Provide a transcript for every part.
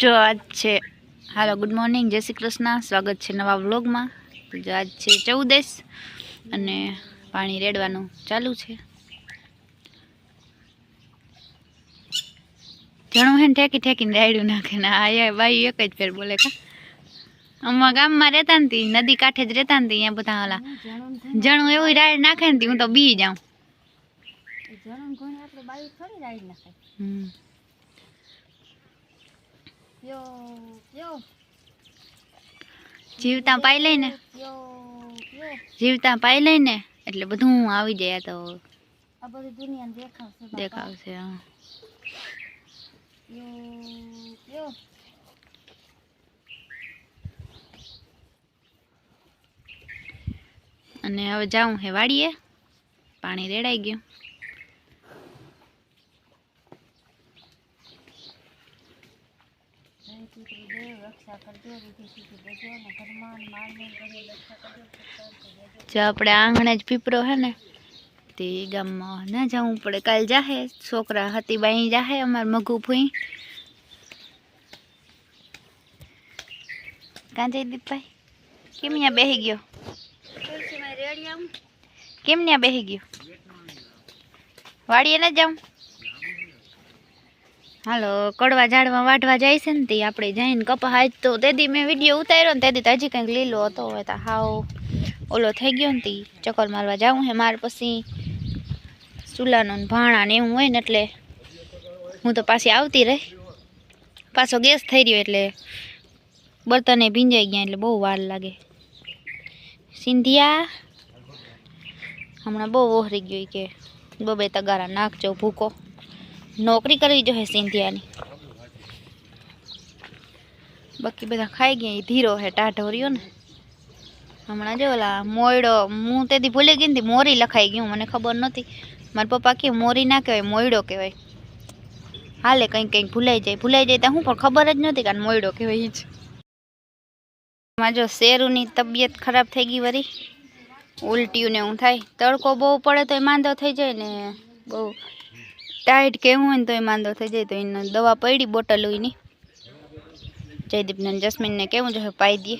જો આજ છે. હાલો ગુડ મોર્નિંગ જય શ્રી કૃષ્ણ. સ્વાગત છે નવા વ્લોગમાં તો જો આજ છે ચૌદેશ અને પાણી રેડવાનું ચાલુ છે. જણું હે ઠેકી ઠેકીને રાયડું નાખે ને આ બાઈ એક જ ફેર બોલે કા અમારા ગામમાં રહેતા નથી નદી કાંઠે જ રહેતા નથી અહીંયા બધા ઓલા જણું એવું રાયડ નાખે ને હું તો બી જાઉં. હમ. જીવતા પાઈ લઈને? જીવતા પાઈ લઈને? એટલે બધું આવી જાય આ તો આ બધી દુનિયા દેખાવશે દેખાવશે હા. યો. અને હવે જાઉં હે વાડીએ. પાણી રેડાઈ ગયું જય પિતૃ દેવ રક્ષા કરજો વિધિ સિદ્ધિ દેજો ને ઘરમાં ને માલને ઘરે રક્ષા કરજો પુત્ર જો આપણે આંગણે જ પીપરો હે ને, તે ગામમાં ના જવું પડે. કાલ જાહે, છોકરા હતી બાઈ જાહે અમાર મગુ ફૂઈ કાં જઈ દીપભાઈ? કેમ ત્યાં બેહી ગયો? કેમ ત્યાં બેહી ગયો? વાડીએ ના જાઉં? હાલો, કડવા ઝાડમાં વાઢવા જાય છે ને તે આપણે જઈને કપા હાજ તો તેથી મેં વીડિયો ઉતાર્યો ને તેથી હજી કંઈક લીલો હતો, હવે તો હાવ ઓલો થઈ ગયો ને તી ચક્કર મારવા જાવું હે મારે પછી. ચૂલાનો ને ભાણા ને એવું હોય ને એટલે હું તો પાછી આવતી રહી. પાછો ગેસ થઈ રહ્યો એટલે બર્તને ભીંજાઈ ગયા એટલે બહુ વાર લાગે. સિંધિયા, હમણાં બહુ ઓહરી ગયું ઈ કે, બબે તગારા નાખજો ભૂકો. નોકરી કરવી જોઈએ સિંધિયાની. બાકી બધા ખાઈ ગયા ઈ ધીરો હે ટાઢો રહ્યો ને હમણાં જો ઓલા મોયડો, હું તેથી ભૂલી ગઈ હતી મોરી લખાઈ ગયું, મને ખબર નહોતી. મારા પપ્પા કે મોરી ના કહેવાય, મોયડો કહેવાય. હાલે કંઈક કંઈક ભૂલાઈ જાય ભૂલાઈ જાય તો હું પણ ખબર જ નહોતી કારણ મોયડો કહેવાય જ. એમાં જો શેરુની તબિયત ખરાબ થઈ ગઈ વરી. ઉલટીયું ને એવું થાય. તડકો બહુ પડે તો એ માંદો થઈ જાય ને બહુ. ટાઈટ કેવું હોય ને તો માંદો થઈ જાય, તો એને દવા પડી બોટલની જયદીપને જસ્મીનને કેવું જોઈએ પાઈ દઈએ.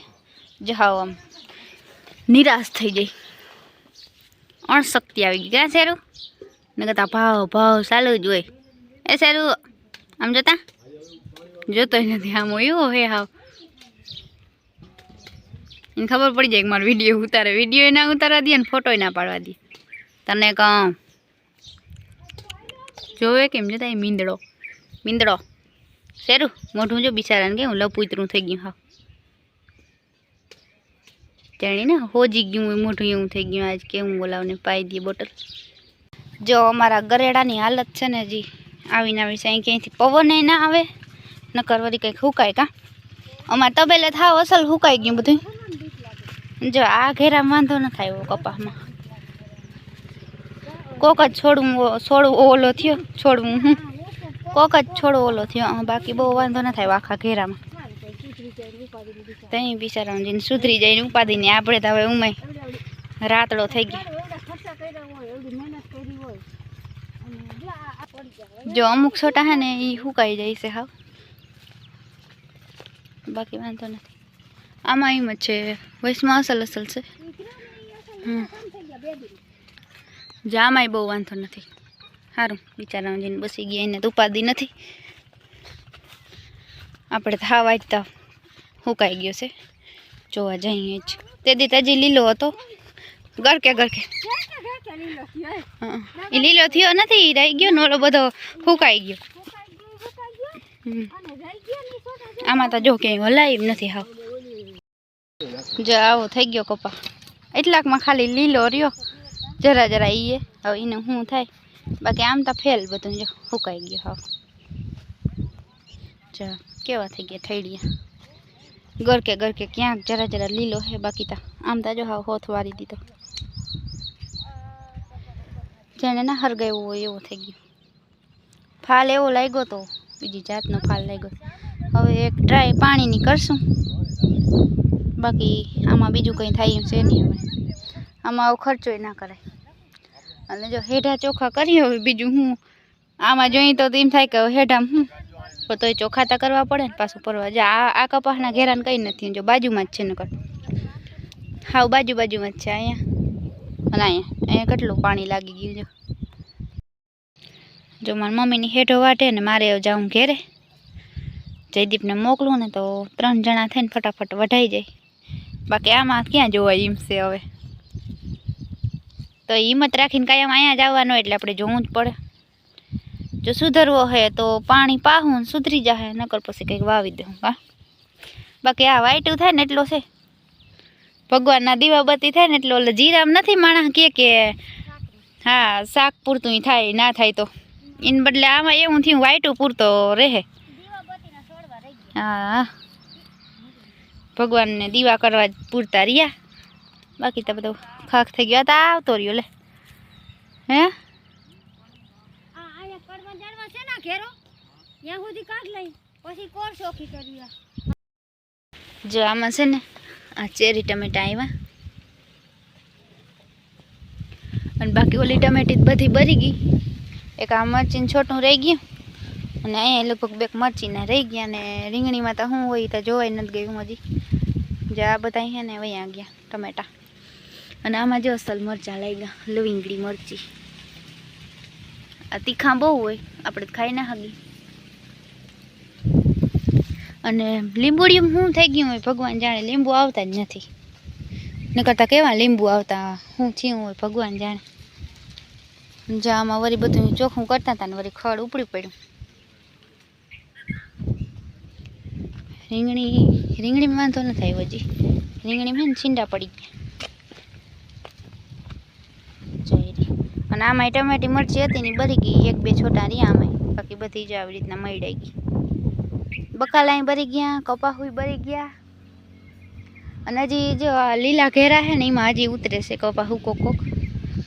જહાવ આમ. નિરાશ થઈ જાય અણશક્તિ આવી ગઈ. ક્યાં શેરું ને કહેતા ભાવ ભાવ ચાલુ જ હોય. એ શેરું આમ જોતા? જોતોય નથી, આમ એવું હે હાવ. એને ખબર પડી જાય કે મારો વીડિયો ઉતારે. વીડિયો ના ઉતારવા દે ને ફોટો ના પાડવા દે. તને કહું. જોવે કેમ જોતા? એ મીંદડો. મીંદડો. શેરું મોઢું જો બિચારાને કેવું લપુતરું થઈ ગયું હા જાણે ને હોજી ગયું મોઢું એવું થઈ ગયું આજ કેવું બોલાવને પાઈ દઈએ બોટલ. જો અમારા ગરેડાની હાલત છે ને હજી, આવીને આવી અહીં ક્યાંયથી પવન ના આવે, નકર વળી કંઈક હુકાય કાં? અમારે તબેલે થાવ અસલ હુકાઈ ગયું બધું. જો આ ઘેરા વાંધો ન થાય એવો કપાસમાં. કોક જ છોડવું છોડવું ઓલો થયો, છોડવું હું. કોક જ છોડવો ઓલો થયો બાકી બહુ વાંધો ન થાય આખા ઘેરામાં. ત્યાં બિચારાને જઈને સુધરી જાય ઉપાધિને આપણે તો હવે ઉમાય રાતડો થઈ ગયો. જો અમુક છોટા હે ને એ સુકાઈ જાય છે હાવ. બાકી વાંધો નથી. આમાં એમ જ છે. વૈશમાં અસલ અસલ છે. હમ. જો બહુ વાંધો નથી. સારું બિચારા જઈને બસી ગયા એને તો ઉપાધિ નથી. આપણે તો હા વાંચતા. સુકાઈ ગયો છે. જોવા જઈએ જ. તે દીતાજી લીલો હતો. ગરકે ગરકે એ લીલો થયો નથી રહી ગયો ને ઓલો બધો ફૂંકાઈ ગયો. આમાં તો જો ક્યાંય હલાય નથી હાવ. જો આવો થઈ ગયો કપા. એટલાકમાં ખાલી લીલો રહ્યો. જરા જરા ઈએ હવે એને શું થાય. બાકી આમ તો ફેલ બધું જો. ફૂંકાઈ ગયો હાવ. કેવા થઈ ગયા થઈડિયા ગરકે ગરકે ક્યાંક જરા જરા લીલો હે બાકી તા. આમ તાજો હાવ હોથ વારી દીધો. જેને ના હરગાવ્યું હોય એવો થઈ ગયો. ફાલ એવો લાગ્યો તો, બીજી જાતનો ફાલ લાગ્યો. હવે એક ટ્રાય પાણીની કરશું. બાકી આમાં બીજું કંઈ થાય એમ છે નહીં હવે. આમાં આવો ખર્ચોય ના કરાય. અને જો હેઠા ચોખા કરીએ હવે બીજું હું? આમાં જોઈએ તો એમ થાય કે હેઠામાં હું? પણ તોય ચોખાતા કરવા પડે ને પાછું પરવા જા આ આ કપાસના ઘેરાને કંઈ નથી જો બાજુમાં જ છે નકર. હાવ બાજુ બાજુમાં જ છે અહીંયા. અને અહીંયા અહીંયા કેટલું પાણી લાગી ગયું જો જો મારી મમ્મીની હેઠો વાટે ને મારે જાઉં ઘેરે. જયદીપને મોકલું ને તો ત્રણ જણા થઈને ફટાફટ વઢાઈ જાય. બાકી આમાં ક્યાં જોવા એમ હવે? તો હિંમત રાખીને કાયમ અહીંયા જ આવવાનું એટલે આપણે જોવું જ પડે. જો સુધરવો હે તો પાણી પાહું સુધરી જાહે, નકર પછી કંઈક વાવી દઉં, હા. બાકી આ વાઈટું થાય ને એટલો છે. ભગવાનના દીવાબત્તી થાય ને એટલે ઓલે જીરામ નથી માણસ કે કે હા, શાક પૂરતું થાય, ના થાય તો. એને બદલે આમાં એવું થયું વાઈટું પૂરતો રહે. હા. ભગવાનને દીવા કરવા પૂરતા રહ્યા. બાકી તો બધું ખાખ થઈ ગયો હતા આવતો રહ્યો, લે. હે આ અહીંયા પડવા જાણવા છે ને ઘેરો? ત્યાં સુધી કાઢ લઈ. પછી કોર શોખી કરી જો આમાં છે ને, આ ચેરી ટમેટા આવ્યા અને બાકી ઓલી ટમેટી તો બધી બરી ગઈ. એક આ મરચીને છોટું રહી ગયું. અને અહીંયા લગભગ બેક મરચીના રહી ગયા ને રીંગણીમાં તો શું હોય તો જોવાય નથી ગયું હજી. જે આ બધા છે ને વયા ગયા ટમેટા. અને આમાં જો અસલ મરચાં લઈ ગયા લવિંગડી મરચી. આ તીખા બહુ હોય. આપણે ખાઈ ના હગી અને લીંબુડિયું શું થઈ ગયું હોય ભગવાન જાણે, લીંબુ આવતા જ નથી. ન કરતા કેવા લીંબુ આવતા શું થયું હોય ભગવાન જાણે. જા આમાં વળી બધું ચોખ્ખું કરતા હતા ને વળી ખડ ઉપડી પડ્યું. રીંગણી, રીંગણીમાં વાંધો ન થાય હજી રીંગણીમાં છીંડા પડી ગયા જઈ રહી. અને આમાં ટમેટી મરચી હતી ને બરી ગઈ. એક બે છોટા રહ્યા આમાં બાકી બધી જ આવી રીતના મળી ગઈ. બકાલાય ભરી ગયા કપાહુય ભરી ગયા. અને હજી જો આ લીલા ઘેરા છે ને એમાં હજી ઉતરે છે કપાહુ કોક કોક.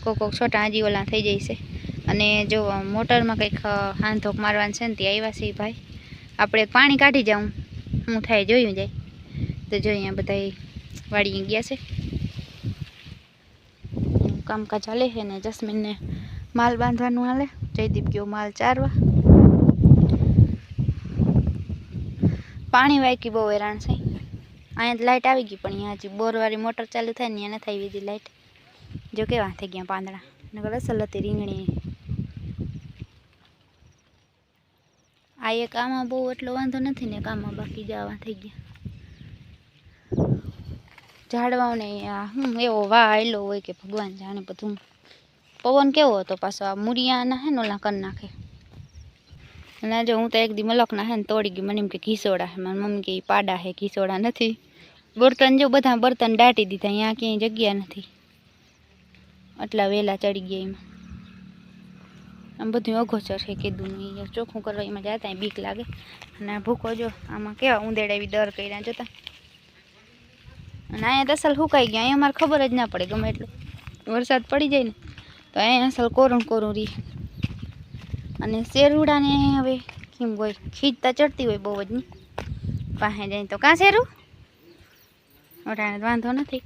કોક કોક છોટા હજી ઓલા થઈ જાય છે. અને જો મોટરમાં કંઈક હાંધોક મારવાનું છે ને ત્યાં આવ્યા છે ભાઈ. આપણે પાણી કાઢી જાઉં. હું થાય જોયું જાય. તો જો અહીંયા બધા વાળી ગયા છે. કામકાજ હાલે છે ને જસ્મીનને માલ બાંધવાનું હાલે. જયદીપ ગયો માલ ચારવા. પાણી વાયકી બહુ હેરાન છે અહીંયા લાઇટ આવી ગઈ, પણ અહીંયા હજી બોરવાળી મોટર ચાલુ થાય ને એને થઈ બીજી લાઇટ જો કેવા થઈ ગયા પાંદડા. નકર અસલ હતી રીંગણી. આ એક આમાં બહુ એટલો વાંધો નથી ને એક આમાં બાકી જવા થઈ ગયા. ઝાડવાઓને હું એવો વાહ આવેલો હોય કે ભગવાન જાણે બધું. પવન કેવો હતો પાછો? આ મૂરિયાના હે ને ઓલા કરી નાખે. અને આજે હું તો એક દી મલકના હે ને તોડી ગઈ. મને એમ કે ઘીસોડા હે. મારી મમ્મી કે પાડા હે, ઘીસોડા નથી. બર્તન જો બધા બર્તન દાટી દીધા. અહીંયા ક્યાંય જગ્યા નથી. આટલા વેલા ચડી ગયા એમાં. આમ બધું અઘોચર છે કીધું નહીં ચોખ્ખું કરવા એમાં જતા બીક લાગે. અને ભૂખો જો આમાં કેવા ઉંદેડા એવી દર કર્યા જોતા. અને અહીંયા તો અસલ સુકાઈ ગયા. અહીંયા અમારે ખબર જ ના પડે ગમે એટલું. વરસાદ પડી જાય ને, તો અહીંયા અસલ કોરું કોરું રહી. અને શેરુડાને હવે કેમ હોય ખીચતા ચડતી હોય બહુ જ નહીં. પાસે જાય તો કાં શેરું? તો વાંધો નથી.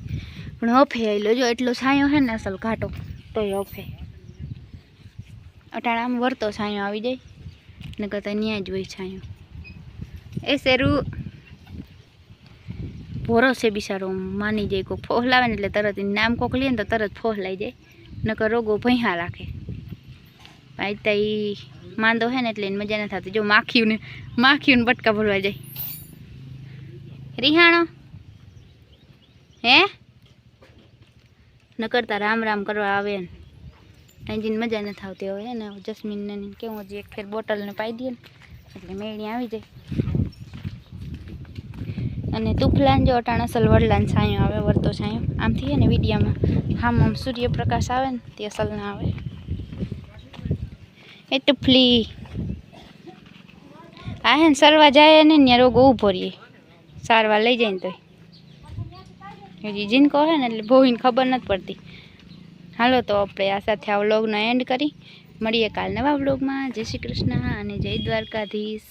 પણ હફે આવેલો જો એટલો છાંયો છે ને અસલ ઘાટો, તોય હફે. અટાણે આમ વરતો છાંયો આવી જાય ને કરતાં ન્યાય જ હોય છાંયો. એ શેરું ભોરો છે બિચારો માની જાય કોઈ ફોહલાવે ને એટલે તરત નામ કોક લે ને તો તરત ફોહલાઈ જાય. નકર રોગો ભૈયા રાખે. ભાઈ તો એ માંદો હે ને એટલે એને મજા નથી થતી જો માખીયું ને માખીયું ને બટકા ભરવા જાય. રિહાણો? હે? નકરતા રામ રામ કરવા આવે ને. એન્જિન મજા નથી આવતી હવે ને? જસ્મીનને ને કેવું હજી એક ફેર બોટલને પાઈ દઈએ ને. એટલે મેળી આવી જાય. અને તુફલાન જો અટાણ અસલ વડલાન છાંયો આવે, વરતો છાંયો આમથી હે ને વિડીયામાં. હામ આમ સૂર્યપ્રકાશ આવે ને, તે અસલ ના આવે. એ ટુફલી આ હે ને, સરવા જાય ને ત્યાં રોગ ઊભો રહીએ સારવાર લઈ જાય ને તોય. હજી જીનકો હે ને, એટલે ભોઈને ખબર નથી પડતી. હાલો તો આપણે આ સાથે આ વ્લોગનો એન્ડ કરી. મળીએ કાલ નવા વ્લોગમાં. જય શ્રી કૃષ્ણ અને જય દ્વારકાધીશ.